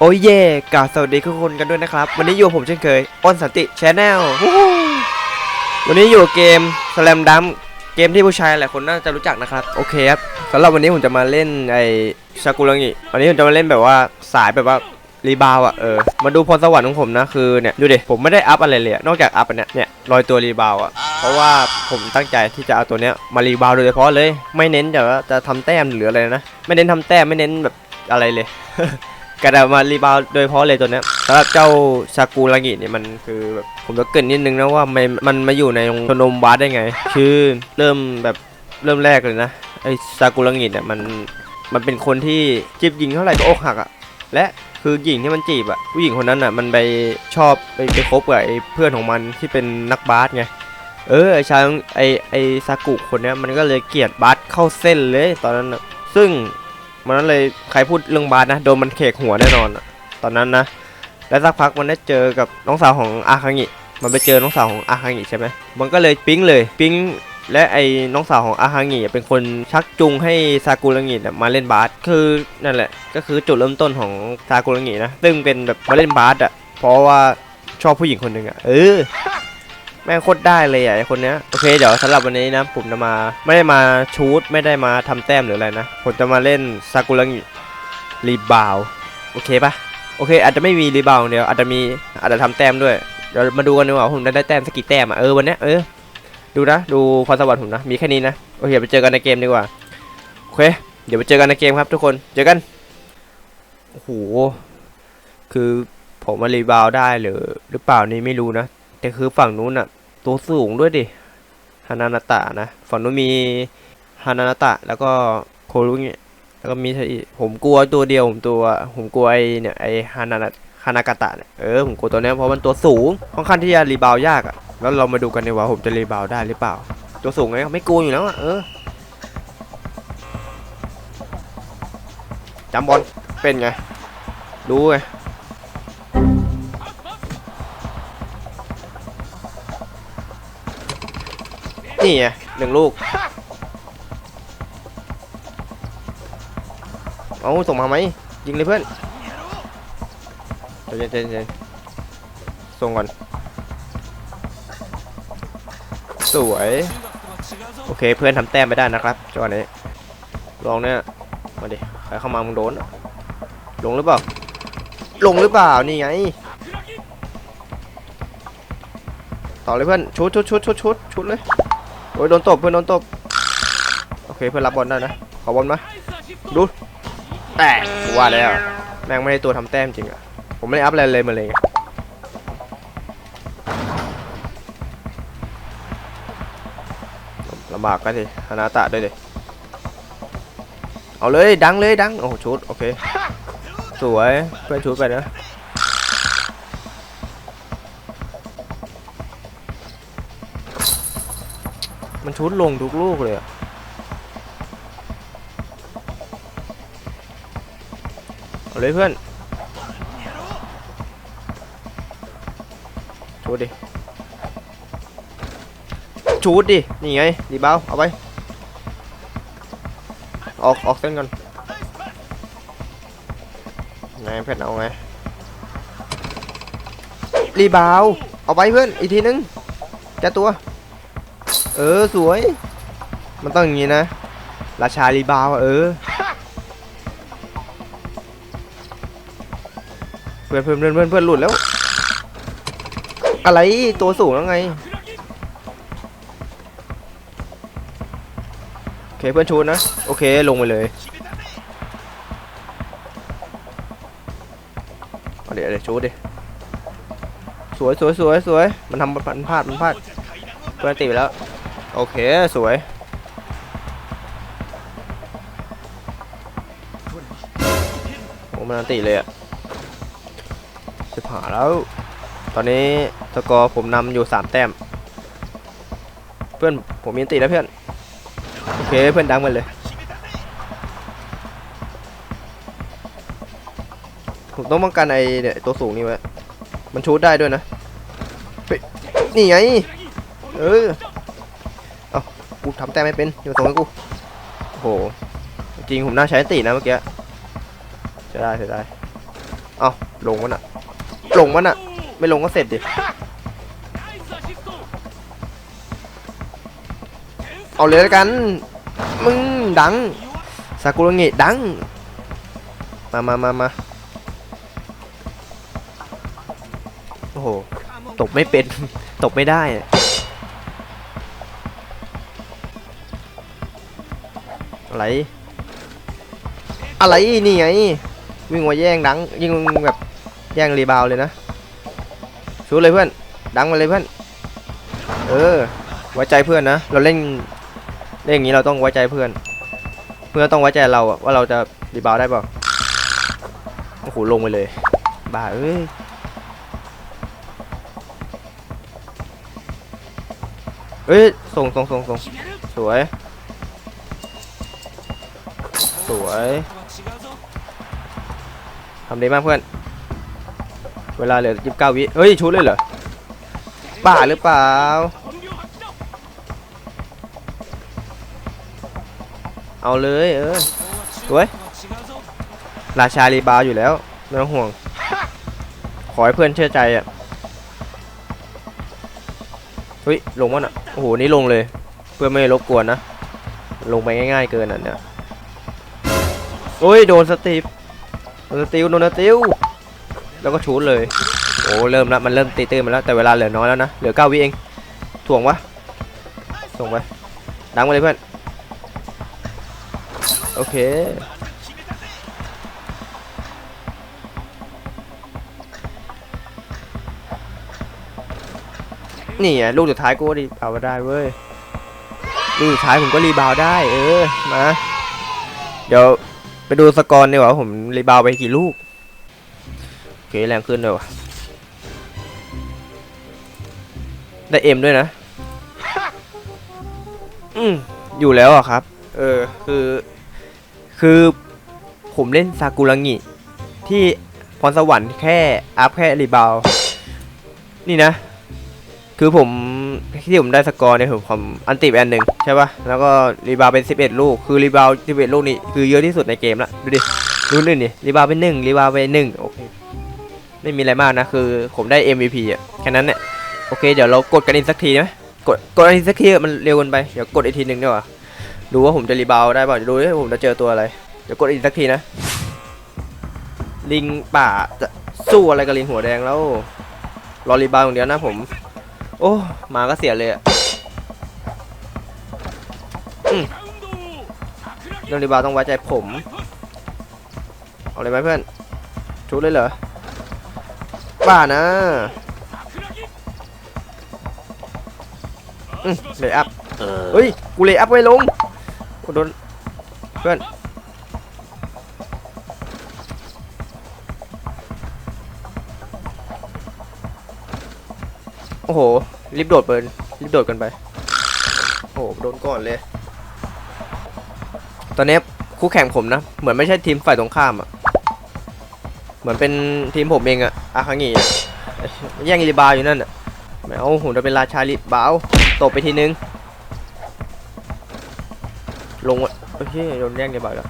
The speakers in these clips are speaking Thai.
โอ้ยเย่กล่าวสวัสดีทุกคนกันด้วยนะครับ วันนี้อยู่ผมเช่นเคยอ้นสันติชแนลวันนี้อยู่เกมสแลมดัมเกมที่ผู้ชายหลายคนน่าจะรู้จักนะครับ โอเคครับสำหรับวันนี้ผมจะมาเล่นไอชากุรังิวันนี้ผมจะมาเล่นแบบว่าสายแบบว่ารีบาวอะเออมาดูพรสวรรค์ของผมนะคือเนี่ยดูดิผมไม่ได้อัพอะไรเลยนอกจากอัพอันเนี้ยเนี่ยลอยตัวรีบาวอะเพราะว่าผมตั้งใจที่จะเอาตัวเนี้ยมารีบาวโดยเฉพาะเลย ไม่เน้นแต่ว่าจะทำแต้มหรืออะไรนะ ไม่เน้นทำแต้มไม่เน้นแบบอะไรเลย กระดามารีบาวโดยเฉพาะเลยตัวนี้สำหรับเจ้าชากูรางิเนี่ยมันคือแบบผมจะเกินนิดนึงนะว่ามันมันมาอยู่ในชนมบาสได้ไง คือเริ่มแบบเริ่มแรกเลยนะไอ้ชากูรางิเนี่ยมันมันเป็นคนที่จีบหญิงเท่าไหร่ก็อกหักอะและคือหญิงที่มันจีบอะผู้หญิงคนนั้นอะมันไปชอบไปไปคบกับไอเพื่อนของมันที่เป็นนักบาสไงเออไอ้ชายไอไอซากุคนเนี้ยมันก็เลยเกลียดบาสเข้าเส้นเลยตอนนั้นอะซึ่ง มันนั้นเลยใครพูดเรื่องบาสนะโดนมันเขกหัวแน่นอนตอนนั้นนะแล้วสักพักมันได้เจอกับน้องสาวของอาคังิมันไปเจอน้องสาวของอาคังิใช่ไหมมันก็เลยปิ๊งเลยปิ๊งและไอ้น้องสาวของอาคังิเป็นคนชักจูงให้ซากุระงิมาเล่นบาสคือนั่นแหละ ก็คือจุดเริ่มต้นของซากุระงินะซึ่งเป็นแบบมาเล่นบาสอะเพราะว่าชอบผู้หญิงคนหนึ่งอะเออ แม่งโคตรได้เลยอะไอคนเนี้ยโอเคเดี๋ยวสำหรับวันนี้นะผมจะมาไม่ได้มาชูดไม่ได้มาทำแต้มหรืออะไรนะผมจะมาเล่นซากุระงิรีบาวโอเคปะโอเค อาจจะไม่มีรีบาวเดียวอาจจะมีอาจจะทำแต้มด้วยเดี๋ยวมาดูกันดีกว่าผมได้ได้แต้มสักกี่แต้มอะเออวันเนี้ยเออดูนะดูพรสวรรค์ผมนะมีแค่นี้นะโอเคไปเจอกันในเกมดีกว่าโอเคเดี๋ยวไปเจอกันในเกมครับทุกคนเจอกันโอ้โหคือผมมารีบาวได้หรือหรือเปล่านี่ไม่รู้นะแต่คือฝั่งนู้นอะ ตัวสูงด้วยดิฮานานาตะนะฝั่งนู้นมีฮานานาตะแล้วก็โครุงิแล้วก็มีผมกลัวตัวเดียวผมตัวผมกลัวไอเนี่ยไอฮานานาฮานากาตะเนี่ยเออผมกลัวตัวเนี้ยเพราะมันตัวสูงค่อนข้างที่จะรีบาวยากอะแล้วเรามาดูกันดีกว่าผมจะรีบาวได้หรือเปล่า ตัวสูงไงไม่กลัวอยู่แล้วอะเออจำบอลเป็นไงรู้ไง นี่ไงหนึ่งลูก เอาส่งมาไหมยิงเลยเพื่อนเย็นเย็นเย็นส่งก่อน สวย โอเคเพื่อนทำแต้มไปได้นะครับจังหวะนี้ลองเนี่ยมาดิใครเข้ามามึงโดน ลงหรือเปล่า ลงหรือเปล่า นี่ไง ต่อเลยเพื่อน ชุดชุดชุดชุดชุดชุดเลย โอ้ยโดนตบเพื่อนโดนตบโอเคเพื่อนรับบอลได้นะขอบอลมาดูแตกกูว่าแล้วแม่งไม่ได้ตัวทำแต้มจริงอะผมไม่ได้อัพอะไรเลยมาเลยลำบากกันสิฮานาตะด้วยดิเอาเลยดังเลยดังโอ้ชุดโอเคสวยเพื่อนชุดไปนะ ชุดลงทุกลูกเลยอะเอาเลยเพื่อนชุดดิชุดดิ นี่ไง ดีบ้าเอาไป ออกออกเส้นก่อนไงเพื่อนเอาไงรีบาว เอาไปเพื่อน อีกทีนึงแกตัว เออสวย มันต้องอย่างนี้นะ ราชารีบาวเออ เพื่อนเพื่อนเพื่อนเพื่อนเพื่อนหลุดแล้ว อะไรตัวสูงแล้วไง โอเคเพื่อนชูนะโอเคลงไปเลยเดี๋ยวเดี๋ยวชูดดิสวยสวยสวยสวยมันทำมันพลาดมันพลาดเพื่อนตีไปแล้ว โอเค สวย โอ้มันติเลยอะจะผ่าแล้ว ตอนนี้สกอร์ผมนำอยู่ 3 แต้ม เพื่อน ผมมีอันติแล้วเพื่อน โอเค เพื่อนดังมันเลย ผมต้องป้องกันไอเนี่ยตัวสูงนี่ไว้ มันชูดได้ด้วยนะ นี่ไง เออ กูทำแต้มไม่เป็นอย่ามาส่งให้กูโอ้โหจริงผมน่าใช้ตีนะเมื่อกี้จะได้จะได้เอาลงมันอะลงมันอะไม่ลงก็เสร็จดิเอาเลยแล้วกัน มึงดังซากุระเงะดัง มามามามาโอ้โหตกไม่เป็นตกไม่ได้ อะไร อะไรนี่ไงวิ่งมาแย่งดังยิงแบบแย่งรีบาวเลยนะชูเลยเพื่อน ดังมาเลยเพื่อน เออ ไว้ใจเพื่อนนะ เราเล่นเล่นอย่างนี้เราต้องไว้ใจเพื่อน เพื่อนต้องไว้ใจเราว่าเราจะรีบาวได้ป่าโอ้โหลงไปเลย บ้าเอ้ยเอ้ยส่งส่งส่งส่งสวย สวยทำดีมากเพื่อน เวลาเหลือยีิบเก้าวิเฮ้ยชุดเลยเหรอป่าหรือเปล่าเอาเลยเออสวยราชารีบาวอยู่แล้วไม่ต้องห่วง ขอให้เพื่อนเชื่อใจอะเฮ้ยลงวะน่ะโอ้โหนี่ลงเลย เพื่อไม่รบกวนนะลงไปง่ายๆเกินอะเนี่ย โอ้ยโดนสตีฟโดนสติลโดนสติลแล้วก็ชูดเลยโอ้เริ่มล้วมันเริ่มตีตื้นมาแล้วแต่เวลาเหลือน้อยแล้วนะเหลือเก้าวิเองถ่วงวะส่งไปดังมาเลยเพื่อนโอเคนี่ไงลูกสุดท้ายกูรีบาวได้เว้ยลูกสุดท้ายผมก็รีบาวได้ เออมาเดี๋ยว ไปดูสกอร์ดีกว่าว่าผมรีบาวไปกี่ลูกโอเคแรงขึ้นเลยว่ะได้เอ็มด้วยนะ อืมอยู่แล้วอะครับ เออ คือ คือผมเล่นซากุระงิที่พรสวรรค์แค่อัพแค่รีบาว นี่นะ คือผม ที่ผมได้สกอร์เนี่ยผมผมอันติไปอันหนึ่งใช่ป่ะ แล้วก็รีบาวเป็น 11 ลูก คือรีบาวด์11 ลูกนี่คือเยอะที่สุดในเกมละ ดูดิดูนี่นี่รีบาวเป็นหนึ่งรีบาวเป็นหนึ่งโอเค ไม่มีอะไรมากนะ คือผมได้ MVP อะ แค่นั้นเนี่ยโอเค เดี๋ยวเรากดกันอีกสักทีไหมกดกดอีกสักทีมันเร็วเกินไป เดี๋ยวกดอีกทีหนึ่งดีกว่าดูว่าผมจะรีบาวได้เปล่าเดี๋ยวดูว่าผมจะเจอตัวอะไร เดี๋ยวกดอีกสักทีนะ ลิงป่าจะสู้อะไรกับลิงหัวแดงแล้ว รอรีบาวอย่างเดียวนะผม โอ้มาก็เสียเลยอะอืมเรื่องรีบาวด์ต้องไว้ใจผม เอาเลยไหมเพื่อน ชุดเลยเหรอ บ้านะอืมเลยอัพเฮ้ย กูเลยอัพไว้ลงโอ้โดน เพื่อน โอ้โหรีบโดดเบิร์นรีบโดดกันไป โอ้โหโดนก่อนเลย ตอนนี้คู่แข่งผมนะ เหมือนไม่ใช่ทีมฝ่ายตรงข้ามอะเหมือนเป็นทีมผมเองอะอาคังีอะแย่งรีบาวอยู่นั่นอะแมวผมจะเป็นราชารีบาวตบไปทีนึง ลงวะโอเคโดนแย่งรีบาวแล้ว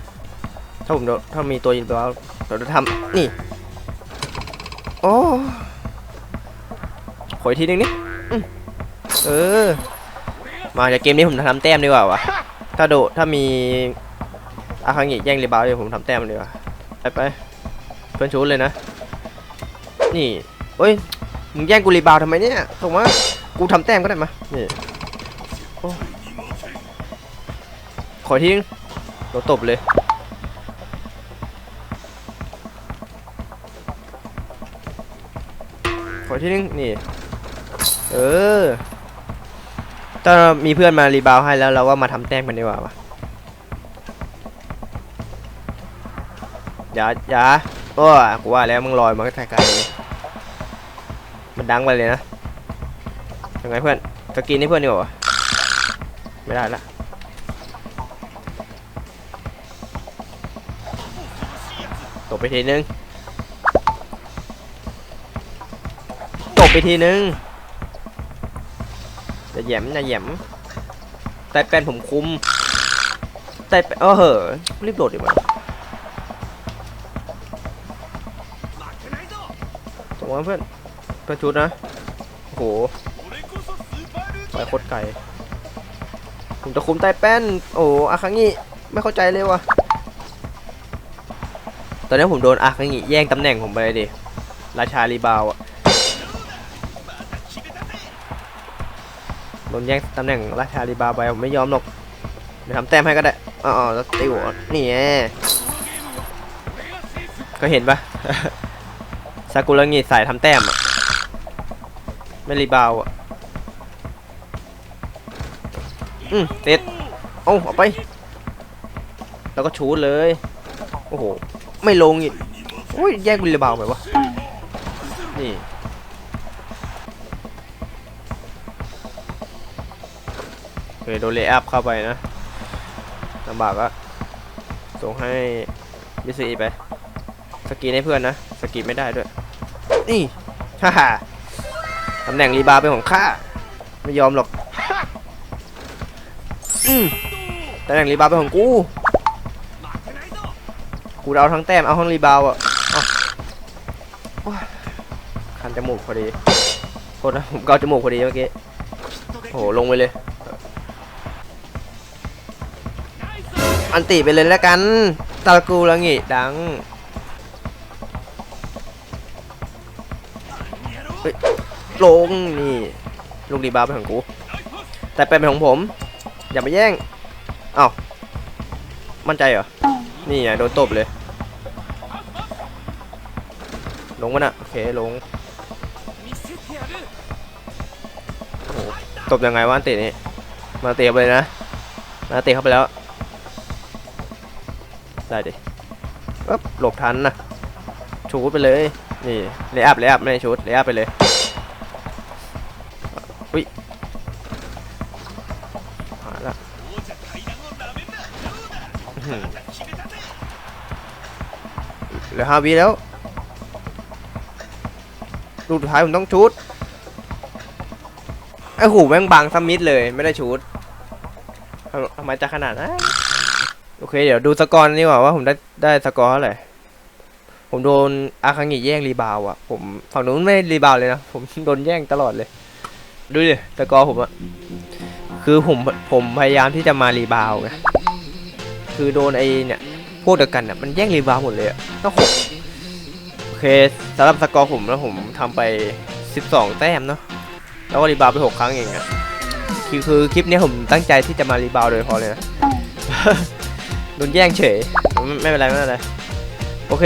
ถ้าผมโดนถ้ามีตัวรีบาวเราจะทำนี่ โอ้ข ออีกทีนึงนี่อืมเออ มาจากเกมนี้ผมทำแต้มดีกว่าวะถ้าโดถ้ามีอาคังิแย่งรีบาวด์เดี๋ยวผมทำแต้มดีกว่าไปไปเพื่อนชูเลยนะ นี่เฮ้ยมึงแย่งกูรีบาวด์ทำไมเนี่ยส่งมากูทำแต้มก็ได้มานี่โอ้ขออีกทีนึงเราตบเลยขออีกทีนึงนี่ เออถ้ามีเพื่อนมารีบาวให้แล้วเราก็มาทำแต้มกันดีกว่าวะอย่าอย่าโอ้กูว่าแล้วมึงลอยมาก็ไกลๆเลมันดังไปเลยนะยังไงเพื่อนสกินให้เพื่อนดีกว่าไม่ได้ละตบไปทีนึงตบไปทีนึง แหยมจะแหยมแต่เป็นผมคุม แต่เออเหอะรีบโดดดีกว่าระวังเพื่อนเพื่อนชุดนะโอ้โหไปโคตรไกลผมจะคุมใต้แป้น โอ้อาคังงี้ไม่เข้าใจเลยว่ะ ตอนนี้ผมโดนอาคังงี้แย่งตำแหน่งผมไปเลยดิ ราชารีบาวอะ นแย่งตำแหน่งราชารีบาไปผมไม่ยอมหรอกเดี๋ยวทำแต้มให้ก็ได้อ๋อแล้วติวนี่ไงก็เห็นปะซากุระงิสายทำแต้มอะไม่รีบาวอะอืมเต็ดเอาเอาไป แล้วก็ชูดเลย โอ้โห ไม่ลงอีกโอ้ยแยกวิลเลบาวไปวะนี่ เคโดนเลย์อัพเข้าไปนะลำบากอะส่งให้มิสอีไป สกีให้เพื่อนนะ สกีไม่ได้ด้วย นี่ ฮ่าฮ่าตำแหน่งรีบาเป็นของข้า ไม่ยอมหรอกอืมตำแหน่งรีบาเป็นของกู กูเอาทั้งแต้ม เอาทั้งรีบาวอะคันจมูกพอดีโทษนะผมเกาจมูกพอดีเมื่อกี้ โอ้โห ลงไปเลย อันติไปเลยแล้วกันตากูแล้วงี้ดังลงนี่ลูกรีบาวเป็นของกู แต่เป็นของผม อย่ามาแย่งเอ้ามั่นใจเหรอ นี่ไงโดนตบเลย ลงมันอะโอเคลงตบยังไงวะอันเตะนี่มาเตะไปเลยนะ มาเตะเข้าไปแล้ว ได้ดิปึ๊บหลบทันนะชูดไปเลย นี่เลอัพเลอัพไม่ได้ชูดเลอัพไปเลยอุ้ยมาละอื้อหือเหลือห้าวิแล้วลูกสุดท้ายผมต้องชูดไอ้หูแม่งบังซัมมิดเลยไม่ได้ชูดทำทำไมจะขนาดนั้นโอ เคเดี๋ยวดูสกอร์นี่ว่าว่าผมได้ได้สกอร์เท่าไหร่ผมโดนอาคังิแย่งรีบาวอะผมฝั่งนู้นไม่รีบาวเลยนะ ผมโดนแย่งตลอดเลย ดูดิสกอร์ผมอะคือผมผมพยายามที่จะมารีบาวไงคือโดนไอเนี่ยพวกเดียวกันอะมันแย่งรีบาวหมดเลยอะต้องหกโอเคสำหรับสกอร์ผมแล้วผมทำไป 12 แต้มเนาะแล้วก็รีบาวไป 6 ครั้งเองอะคือคือคลิปนี้ผมตั้งใจที่จะมารีบาวโดยพอเลยนะ โดนแย่งเฉยไม่ไม่เป็นไรไม่เป็นไรโอเค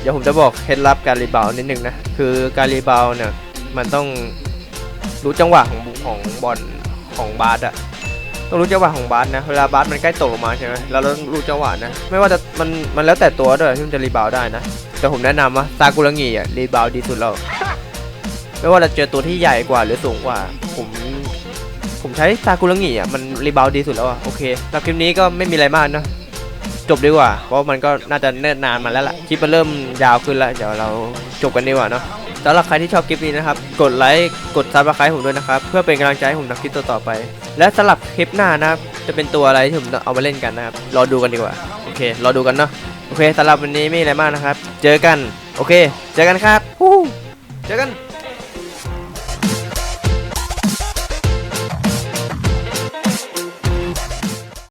เดี๋ยวผมจะบอกเคล็ดลับการรีบาวด์นิดนึงนะ คือการรีบาวด์เนี่ยมันต้องรู้จังหวะของของบอลของบาสอะต้องรู้จังหวะของบาสนะเวลาบาสมันใกล้ตกลงมาใช่ไหมแล้วเราต้องรู้จังหวะนะไม่ว่าจะมันมันแล้วแต่ตัวด้วยที่มันจะรีบาวด์ได้นะแต่ผมแนะนำว่าซากุระงีอะรีบาวด์ดีสุดแล้วไม่ว่าจะเจอตัวที่ใหญ่กว่าหรือสูงกว่า ผมผมใช้ซากุระงีอะมันรีบาวด์ดีสุดแล้วอะโอเคสำหรับคลิปนี้ก็ไม่มีอะไรมากเนอะ จบดีกว่า เพราะมันก็น่าจะเนิ่นนานมาแล้วล่ะคลิปมันเริ่มยาวขึ้นแล้วเดี๋ยวเราจบกันดีกว่าเนาะสำหรับใครที่ชอบคลิปนี้นะครับ กดไลค์กดซับสไครต์ผมด้วยนะครับ เพื่อเป็นกำลังใจให้ผมทำคลิปต่อๆไป และสำหรับคลิปหน้านะครับจะเป็นตัวอะไรที่ผมเอามาเล่นกันนะครับรอดูกันดีกว่าโอเครอดูกันเนาะโอเคสำหรับวันนี้ไม่มีอะไรมากนะครับ เจอกันโอเค เจอกันครับฮู้เจอกัน